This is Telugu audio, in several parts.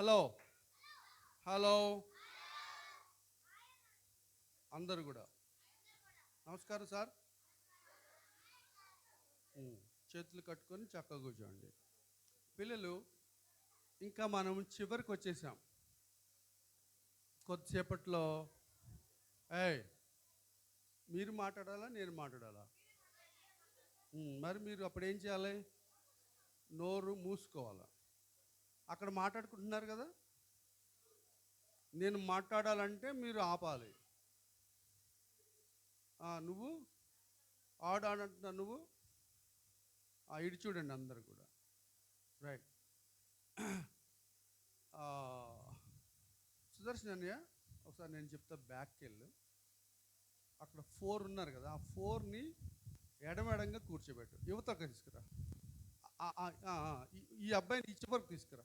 హలో. హలో. అందరు కూడా. నమస్కారం సార్. చేతులు కట్టుకొని చక్కగా కూర్చోండి. పిల్లలు ఇంకా మనం చివరికి వచ్చేసాం. కొద్దిసేపట్లో. ఏయ్ మీరు మాట్లాడాలా నేను మాట్లాడాలా? మరి మీరు అప్పుడు ఏం చేయాలి? నోరు మూసుకోవాలా? అక్కడ మాట్లాడుకుంటున్నారు కదా? నేను మాట్లాడాలంటే మీరు ఆపాలి. నువ్వు ఆడు ఆడంటున్నా నువ్వు. ఆ, ఇటు చూడండి అందరు కూడా. రైట్. సుదర్శన్ అన్నయ్య ఒకసారి నేను చెప్తా బ్యాక్కి వెళ్ళు అక్కడ ఫోర్ ఉన్నారు కదా ఆ ఫోర్ని ఎడమెడంగా కూర్చోబెట్టు. యువతకు తీసుకురా. ఈ- అబ్బాయిని ఇచ్చి వరకు తీసుకురా.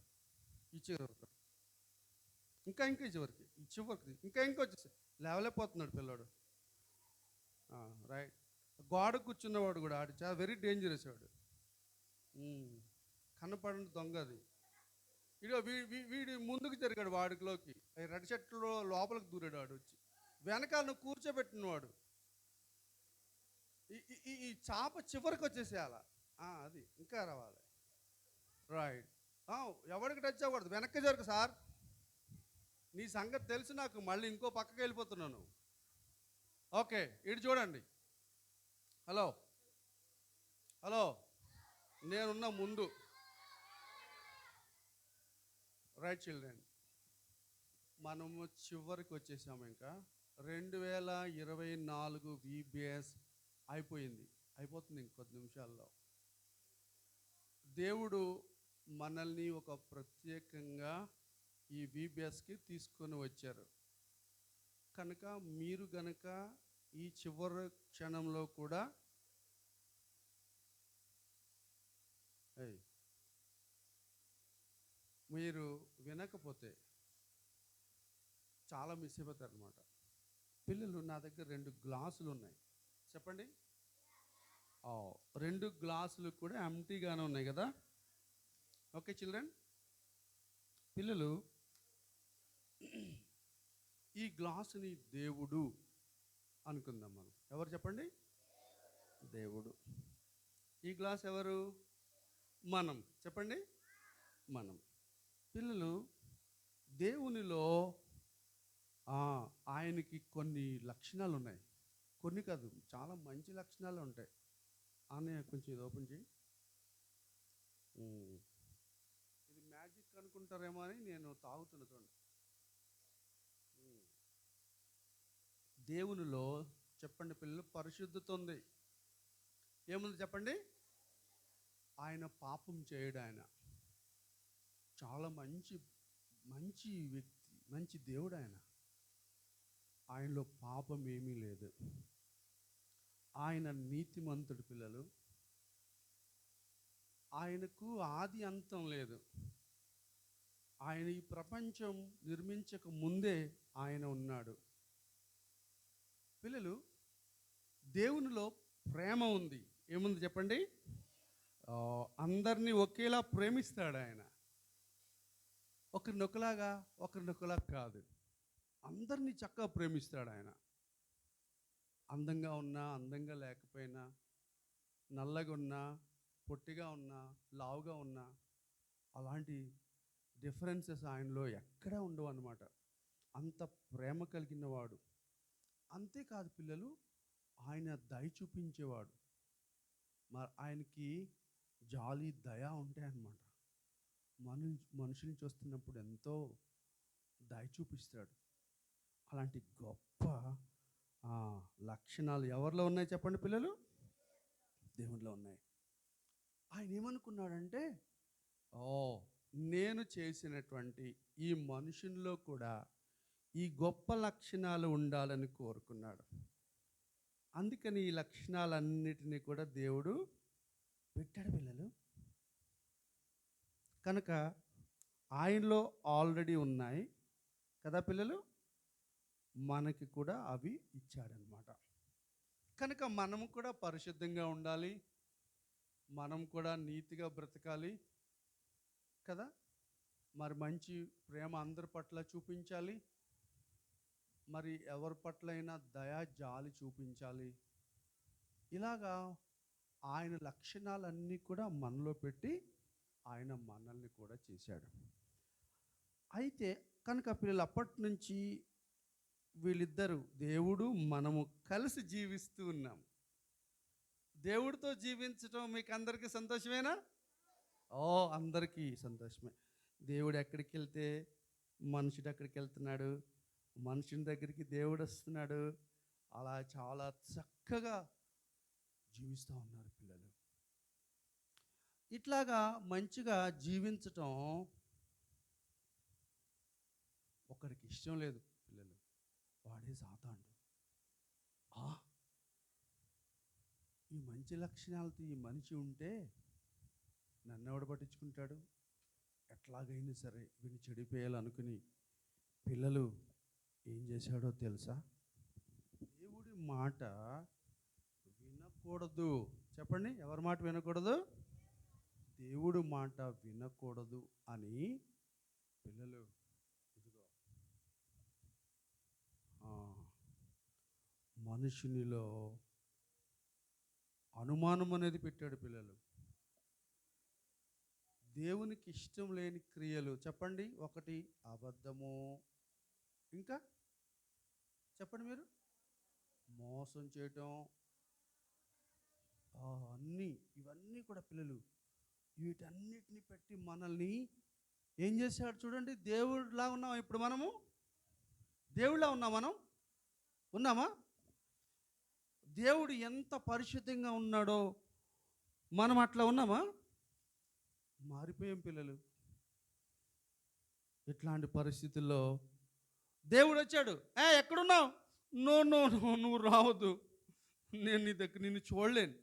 ఈ చివరికి ఇంకా ఇంకా ఈ చివరికి ఈ చివరికి ఇంకా ఇంకా వచ్చేసి లేవలేకపోతున్నాడు పిల్లాడు. రైట్ గోడ కూర్చున్నవాడు కూడా ఆడు చాలా వెరీ డేంజరస్ వాడు. ఉమ్, కనపడని దొంగ అది. ఇడో వీడి వీడి ముందుకు జరిగాడు వాడిలోకి రెడ్ షర్ట్లో లోపలికి దూరాడు వాడు వచ్చి. వెనకాల నువ్వు కూర్చోబెట్టినవాడు. ఈ ఈ- ఈ- చాప చివరికి వచ్చేసేయాల? ఆ, అది ఇంకా రావాలి. రైట్ ఎవరికి టచ్ అవ్వకూడదు. వెనక్కి జరుగు సార్. నీ సంగతి తెలుసు నాకు మళ్ళీ ఇంకో పక్కకి వెళ్ళిపోతున్నాను. ఓకే ఇటు చూడండి. హలో. హలో. నేనున్న ముందు. Right children. మనము చివరికి వచ్చేసాము ఇంకా. రెండు వేల ఇరవై నాలుగు విబిఎస్ అయిపోయింది. అయిపోతుంది ఇంకొద్ది నిమిషాల్లో. దేవుడు మనల్ని ఒక ప్రత్యేకంగా ఈ బీబీఎస్కి తీసుకొని వచ్చారు. కనుక మీరు గనక ఈ చివరి క్షణంలో కూడా మీరు వినకపోతే చాలా మిస్ అయిపోతారు అనమాట పిల్లలు నా దగ్గర రెండు గ్లాసులు ఉన్నాయి. చెప్పండి. రెండు గ్లాసులు కూడా ఎంటీగానే ఉన్నాయి కదా? Okay children. పిల్లలు ఈ గ్లాసుని దేవుడు అనుకుందాం మనం. ఎవరు చెప్పండి? దేవుడు. ఈ గ్లాస్ ఎవరు? మనం. చెప్పండి. మనం. పిల్లలు దేవునిలో ఆయనకి కొన్ని లక్షణాలు ఉన్నాయి కొన్ని కాదు చాలా మంచి లక్షణాలు ఉంటాయి. అని కొంచెం ఇది ఓపెన్ చేయి. అనుకుంటారేమో అని నేను తాగుతున్నా చూడండి. దేవునిలో చెప్పండి పిల్లలు పరిశుద్ధత ఉంది. ఏముంది చెప్పండి? ఆయన పాపం చేయడు ఆయన. చాలా మంచి మంచి వ్యక్తి మంచి దేవుడు ఆయన. ఆయనలో పాపం ఏమీ లేదు. ఆయన నీతిమంతుడు పిల్లలు. ఆయనకు ఆది అంతం లేదు. ఆయన ఈ ప్రపంచం నిర్మించక ముందే ఆయన ఉన్నాడు. పిల్లలు దేవునిలో ప్రేమ ఉంది. ఏముంది చెప్పండి? అందరినీ ఒకేలా ప్రేమిస్తాడు ఆయన. ఒకరినొకలాగా ఒకలాగా కాదు. అందరినీ చక్కగా ప్రేమిస్తాడు ఆయన. అందంగా ఉన్నా అందంగా లేకపోయినా నల్లగా ఉన్నా పొట్టిగా ఉన్నా లావుగా ఉన్నా అలాంటి డిఫరెన్సెస్ ఆయనలో ఎక్కడా ఉండవు అనమాట అంత ప్రేమ కలిగిన వాడు. అంతేకాదు పిల్లలు ఆయన దయ చూపించేవాడు. మరి ఆయనకి జాలి దయ ఉంటాయన్నమాట మను మనుషుల్ని చూస్తున్నప్పుడు ఎంతో దయ చూపిస్తాడు. అలాంటి గొప్ప లక్షణాలు ఎవరిలో ఉన్నాయి చెప్పండి పిల్లలు? దేవునిలో ఉన్నాయి. ఆయన ఏమనుకున్నాడంటే ఓ నేను చేసినటువంటి ఈ మనుషుల్లో కూడా ఈ గొప్ప లక్షణాలు ఉండాలని కోరుకున్నాడు. అందుకని ఈ లక్షణాలన్నిటినీ కూడా దేవుడు పెట్టాడు పిల్లలు. కనుక ఆయనలో ఆల్రెడీ ఉన్నాయి కదా పిల్లలు? మనకి కూడా అవి ఇచ్చాడనమాట. కనుక మనం కూడా పరిశుద్ధంగా ఉండాలి. మనం కూడా నీతిగా బ్రతకాలి. కదా? మరి మంచి ప్రేమ అందరి పట్ల చూపించాలి. మరి ఎవరి పట్లైనా దయా జాలి చూపించాలి. ఇలాగా ఆయన లక్షణాలన్నీ కూడా మనలో పెట్టి ఆయన మనల్ని కూడా చేశాడు. అయితే కనుక పిల్లలు అప్పటి నుంచి వీళ్ళిద్దరూ దేవుడు మనము కలిసి జీవిస్తూ ఉన్నాం. దేవుడితో జీవించటం మీకు అందరికీ సంతోషమేనా? ఓ అందరికీ సంతోషమే. దేవుడు ఎక్కడికి వెళ్తే మనుషుడు ఎక్కడికి వెళ్తున్నాడు మనుషుని దగ్గరికి దేవుడు వస్తున్నాడు. అలా చాలా చక్కగా జీవిస్తూ ఉన్నారు పిల్లలు. ఇట్లాగా మంచిగా జీవించటం ఒకరికి ఇష్టం లేదు పిల్లలు. వాడే సాతాండు ఈ మంచి లక్షణాలతో ఈ మనిషి ఉంటే నన్ను ఎవడు పట్టించుకుంటాడు? ఎట్లాగైనా సరే వీడిని చెడిపోయాలనుకుని పిల్లలు ఏం చేశాడో తెలుసా? దేవుడి మాట వినకూడదు. చెప్పండి ఎవరి మాట వినకూడదు? దేవుడు మాట వినకూడదు అని పిల్లలు ఇదిగో మనుషునిలో అనుమానం అనేది పెట్టాడు పిల్లలు. దేవునికి ఇష్టం లేని క్రియలు చెప్పండి. ఒకటి అబద్ధము. ఇంకా? చెప్పండి మీరు. మోసం చేయటం. అన్నీ ఇవన్నీ కూడా పిల్లలు. వీటన్నిటిని పెట్టి మనల్ని ఏం చేశాడు చూడండి. దేవుడిలా ఉన్నాం ఇప్పుడు మనము? దేవుడిలా ఉన్నాం మనం? ఉన్నామా? దేవుడు ఎంత పరిశుద్ధంగా ఉన్నాడో మనం అట్లా ఉన్నామా? మారిపోయాం పిల్లలు. ఇట్లాంటి పరిస్థితుల్లో దేవుడు వచ్చాడు. ఏ ఎక్కడున్నావు? నో నో నో నువ్వు రావద్దు. నేను నీ దగ్గర నిన్ను చూడలేను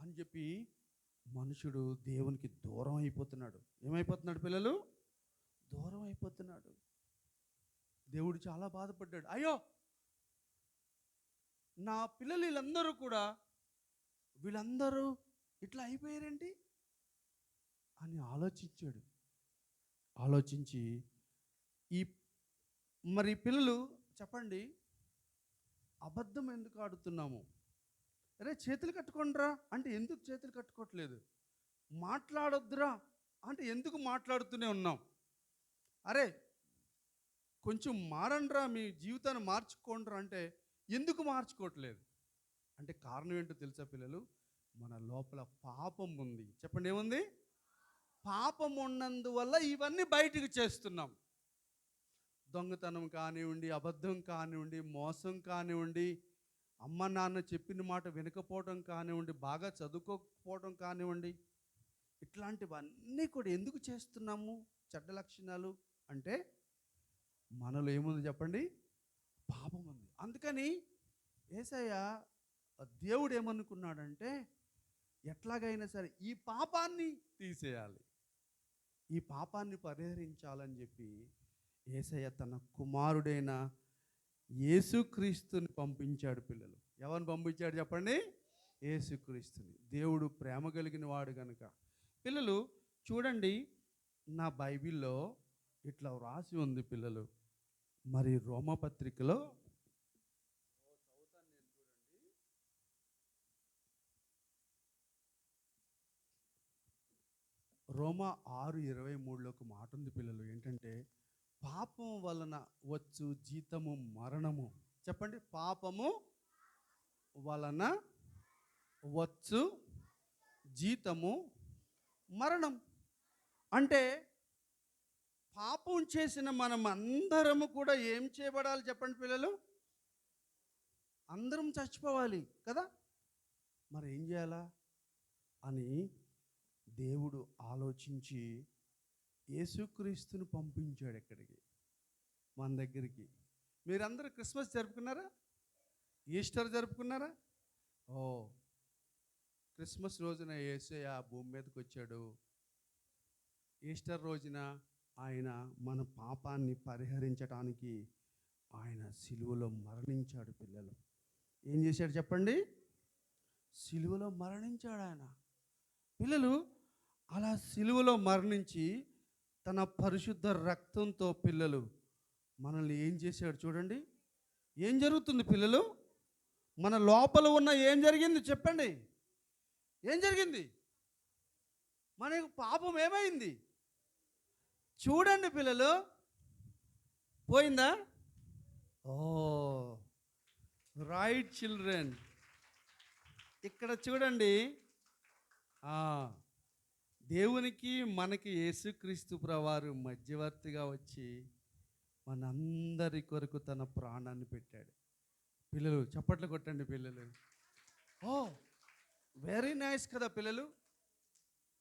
అని చెప్పి మనుషుడు దేవునికి దూరం అయిపోతున్నాడు. ఏమైపోతున్నాడు పిల్లలు? దూరం అయిపోతున్నాడు. దేవుడు చాలా బాధపడ్డాడు. అయ్యో! నా పిల్లలు వీళ్ళందరూ కూడా వీళ్ళందరూ ఇట్లా అయిపోయారేంటి? అని ఆలోచించాడు. ఆలోచించి ఈ మరి పిల్లలు చెప్పండి అబద్ధం ఎందుకు ఆడుతున్నాము? అరే చేతులు కట్టుకోండిరా అంటే ఎందుకు చేతులు కట్టుకోవట్లేదు? మాట్లాడొద్దురా అంటే ఎందుకు మాట్లాడుతూనే ఉన్నాం? అరే కొంచెం మారండ్రా మీ జీవితాన్ని మార్చుకోండిరా అంటే ఎందుకు మార్చుకోవట్లేదు? అంటే కారణం ఏంటో తెలుసా పిల్లలు? మన లోపల పాపం ఉంది. చెప్పండి ఏముంది? పాపం ఉన్నందువల్ల ఇవన్నీ బయటికి చేస్తున్నాం. దొంగతనం కానివ్వండి అబద్ధం కానివ్వండి మోసం కానివ్వండి అమ్మ నాన్న చెప్పిన మాట వినకపోవడం కానివ్వండి బాగా చదువుకోకపోవడం కానివ్వండి ఇట్లాంటివన్నీ కూడా ఎందుకు చేస్తున్నాము? చెడ్డ లక్షణాలు అంటే మనలో ఏముంది చెప్పండి? పాపం ఉంది. అందుకని ఏసయ్య దేవుడు ఏమనుకున్నాడంటే ఎట్లాగైనా సరే ఈ పాపాన్ని తీసేయాలి. ఈ పాపాన్ని పరిహరించాలని చెప్పి ఏసయ్య తన కుమారుడైన యేసుక్రీస్తుని పంపించాడు పిల్లలు. ఎవరిని పంపించాడు చెప్పండి? యేసుక్రీస్తుని. దేవుడు ప్రేమ కలిగిన వాడు కనుక పిల్లలు చూడండి నా బైబిల్లో ఇట్లా వ్రాసి ఉంది పిల్లలు. మరి రోమపత్రికలో రోమా ఆరు ఇరవై మూడులో ఒక మాట ఉంది పిల్లలు ఏంటంటే పాపం వలన వచ్చు జీతము మరణము. చెప్పండి పాపము వలన వచ్చు జీతము మరణం. అంటే పాపం చేసిన మనం అందరము కూడా ఏం చేయబడాలి చెప్పండి పిల్లలు? అందరం చచ్చిపోవాలి కదా. మరి ఏం చేయాలా? అని దేవుడు ఆలోచించి యేసుక్రీస్తుని పంపించాడు ఎక్కడికి మన దగ్గరికి. మీరందరూ క్రిస్మస్ జరుపుకున్నారా? ఈస్టర్ జరుపుకున్నారా? ఓ క్రిస్మస్ రోజున యేసయ్య భూమి మీదకి వచ్చాడు. ఈస్టర్ రోజున ఆయన మన పాపాన్ని పరిహరించడానికి ఆయన సిలువలో మరణించాడు పిల్లలు. ఏం చేశాడు చెప్పండి? సిలువలో మరణించాడు ఆయన. పిల్లలు అలా సిలువలో మరణించి తన పరిశుద్ధ రక్తంతో పిల్లలు మనల్ని ఏం చేశాడు చూడండి. ఏం జరుగుతుంది పిల్లలు? మన లోపల ఉన్న ఏం జరిగింది చెప్పండి. ఏం జరిగింది? మనకు పాపం ఏమైంది? చూడండి పిల్లలు. పోయిందా? Oh right children. ఇక్కడ చూడండి. ఆ, దేవునికి మనకి యేసుక్రీస్తు ప్రవారు మధ్యవర్తిగా వచ్చి మనందరి కొరకు తన ప్రాణాన్ని పెట్టాడు. పిల్లలు చప్పట్లు కొట్టండి పిల్లలు. ఓ వెరీ నైస్ కదా పిల్లలు.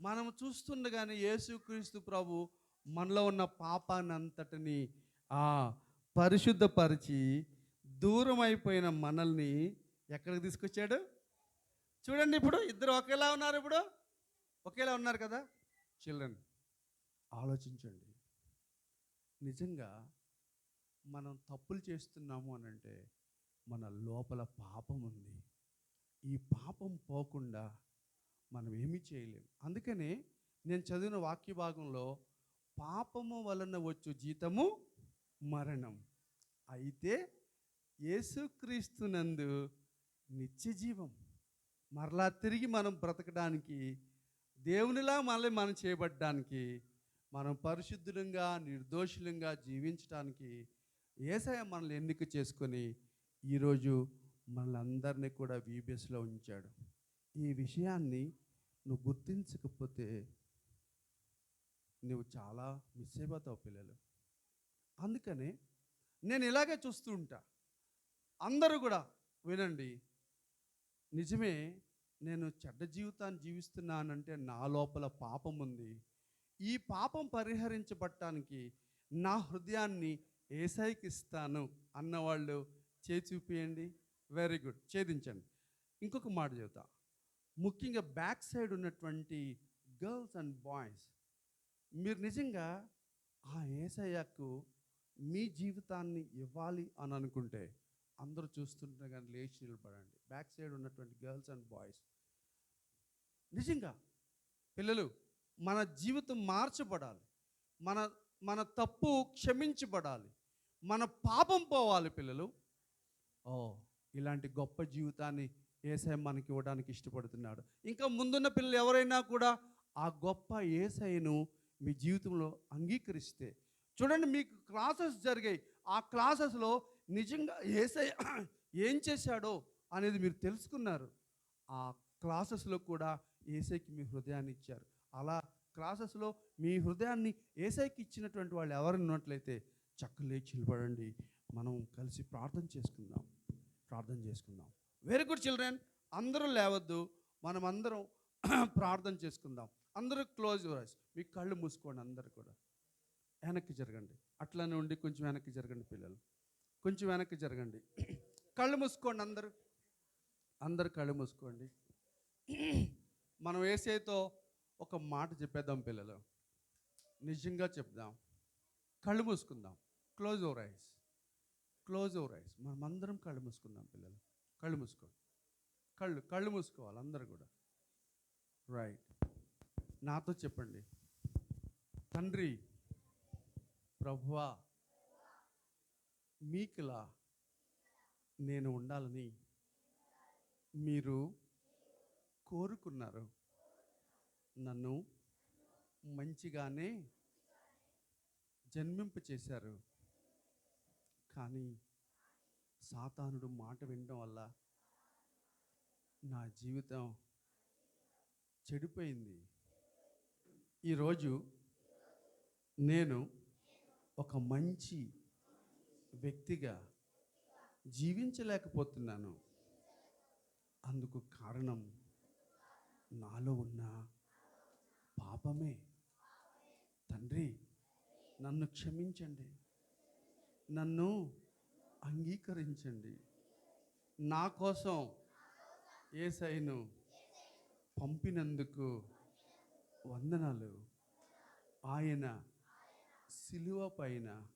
మనం చూస్తుండగానే యేసుక్రీస్తు ప్రభు మనలో ఉన్న పాపాన్ని అంతటిని ఆ పరిశుద్ధపరిచి దూరం అయిపోయిన మనల్ని ఎక్కడికి తీసుకొచ్చాడు? చూడండి ఇప్పుడు ఇద్దరు ఒకేలా ఉన్నారు ఇప్పుడు. ఒకేలా ఉన్నారు కదా? చిల్డ్రన్ ఆలోచించండి. నిజంగా మనం తప్పులు చేస్తున్నాము అని అంటే మన లోపల పాపం ఉంది. ఈ పాపం పోకుండా మనం ఏమీ చేయలేము అందుకనే నేను చదివిన వాక్య భాగంలో పాపము వలన వచ్చు జీతము మరణం. అయితే యేసుక్రీస్తునందు నిత్య జీవం. మరలా తిరిగి మనం బ్రతకడానికి దేవునిలా మళ్ళీ మనం చేయబడ్డానికి మనం పరిశుద్ధులంగా నిర్దోషులంగా జీవించడానికి ఏసయ మనల్ని ఎన్నిక చేసుకొని ఈరోజు మనలందరినీ కూడా వీబీఎస్లో ఉంచాడు. ఈ విషయాన్ని నువ్వు గుర్తించకపోతే నువ్వు చాలా మిస్ అయిపోతావు పిల్లలు. అందుకనే నేను ఇలాగే చూస్తూ ఉంటా. అందరూ కూడా వినండి. నిజమే నేను చెడ్డ జీవితాన్ని జీవిస్తున్నానంటే నా లోపల పాపం ఉంది ఈ పాపం పరిహరించబట్టానికి నా హృదయాన్ని ఏసైకి ఇస్తాను అన్నవాళ్ళు చేయి చూపియండి. Very good. ఛేదించండి. ఇంకొక మాట చెబుతా. ముఖ్యంగా బ్యాక్ సైడ్ ఉన్నటువంటి గర్ల్స్ అండ్ బాయ్స్ మీరు నిజంగా ఆ ఏసయ్యకు మీ జీవితాన్ని ఇవ్వాలి అని అనుకుంటే అందరూ చూస్తుంటే కానీ లేచి నిలబడండి. బ్యాక్ సైడ్ ఉన్నటువంటి గర్ల్స్ అండ్ బాయ్స్. నిజంగా పిల్లలు మన జీవితం మార్చబడాలి. మన మన తప్పు క్షమించబడాలి. మన పాపం పోవాలి పిల్లలు. ఓ ఇలాంటి గొప్ప జీవితాన్ని ఏసై మనకి ఇవ్వడానికి ఇష్టపడుతున్నాడు. ఇంకా ముందున్న పిల్లలు ఎవరైనా కూడా ఆ గొప్ప ఏసైను మీ జీవితంలో అంగీకరిస్తే. చూడండి మీకు క్లాసెస్ జరిగాయి. ఆ క్లాసెస్లో నిజంగా ఏసై ఏం చేశాడో అనేది మీరు తెలుసుకున్నారు. ఆ క్లాసెస్లో కూడా ఏసైకి మీ హృదయాన్ని ఇచ్చారు. అలా క్లాసెస్లో మీ హృదయాన్ని ఏసైకి ఇచ్చినటువంటి వాళ్ళు ఎవరు ఉన్నట్లయితే చక్క లేచి నిలబడండి. మనం కలిసి ప్రార్థన చేసుకుందాం. ప్రార్థన చేసుకుందాం. వెరీ గుడ్ చిల్డ్రన్ అందరూ లేవద్దు. మనం అందరం ప్రార్థన చేసుకుందాం. అందరూ క్లోజ్ వాయిస్ మీ కళ్ళు మూసుకోండి అందరు కూడా. వెనక్కి జరగండి. అట్లానే ఉండి కొంచెం వెనక్కి జరగండి పిల్లలు. కొంచెం వెనక్కి జరగండి. కళ్ళు మూసుకోండి అందరూ. అందరు కళ్ళు మూసుకోండి. మనం ఏసైతో ఒక మాట చెప్పేద్దాం పిల్లలు. నిజంగా చెప్దాం. కళ్ళు మూసుకుందాం. Close over eyes close over eyes మనం అందరం కళ్ళు మూసుకుందాం పిల్లలు. కళ్ళు మూసుకోండి. కళ్ళు కళ్ళు మూసుకోవాలి అందరు కూడా. రైట్ నాతో చెప్పండి. తండ్రి ప్రభువా మీకులా నేను ఉండాలని మీరు కోరుకున్నారు నన్ను మంచిగానే జన్మింప చేశారు. కానీ సాతానుడు మాట వినడం వల్ల నా జీవితం చెడిపోయింది. ఈరోజు నేను ఒక మంచి వ్యక్తిగా జీవించలేకపోతున్నాను. అందుకు కారణం నాలో ఉన్న పాపమే. తండ్రి నన్ను క్షమించండి. నన్ను అంగీకరించండి. నా కోసం ఏసైను పంపినందుకు వందనాలు. ఆయన సిలువ పైన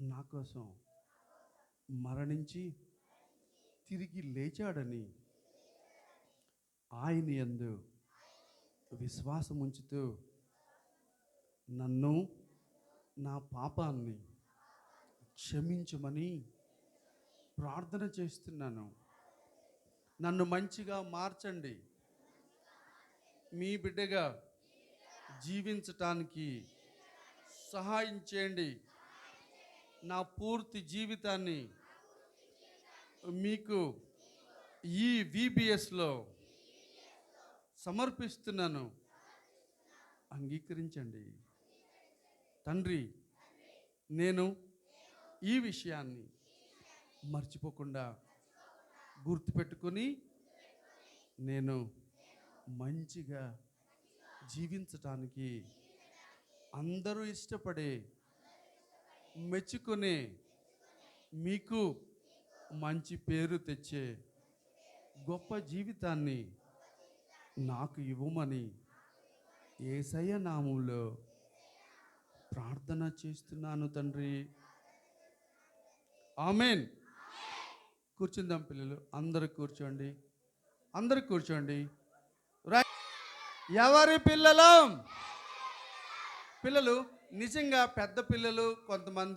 నా కోసం మరణించి తిరిగి లేచాడని ఆయన యందు విశ్వాసం ఉంచుతూ నన్ను నా పాపాన్ని క్షమించమని ప్రార్థన చేస్తున్నాను. నన్ను మంచిగా మార్చండి. మీ బిడ్డగా జీవించటానికి సహాయం చేయండి. నా పూర్తి జీవితాన్ని మీకు ఈ విబిఎస్లో సమర్పిస్తున్నాను. అంగీకరించండి. తండ్రి నేను ఈ విషయాన్ని మర్చిపోకుండా గుర్తుపెట్టుకొని నేను మంచిగా జీవించటానికి అందరూ ఇష్టపడే మెచ్చుకునే మీకు మంచి పేరు తెచ్చే గొప్ప జీవితాన్ని నాకు ఇవ్వమని ఏసయ్య నామంలో ప్రార్థన చేస్తున్నాను తండ్రి. ఆమెన్. కూర్చుందాం పిల్లలు అందరూ కూర్చోండి అందరూ కూర్చోండి. ఎవరి పిల్లలు? పిల్లలు నిజంగా పెద్ద పిల్లలు కొంతమంది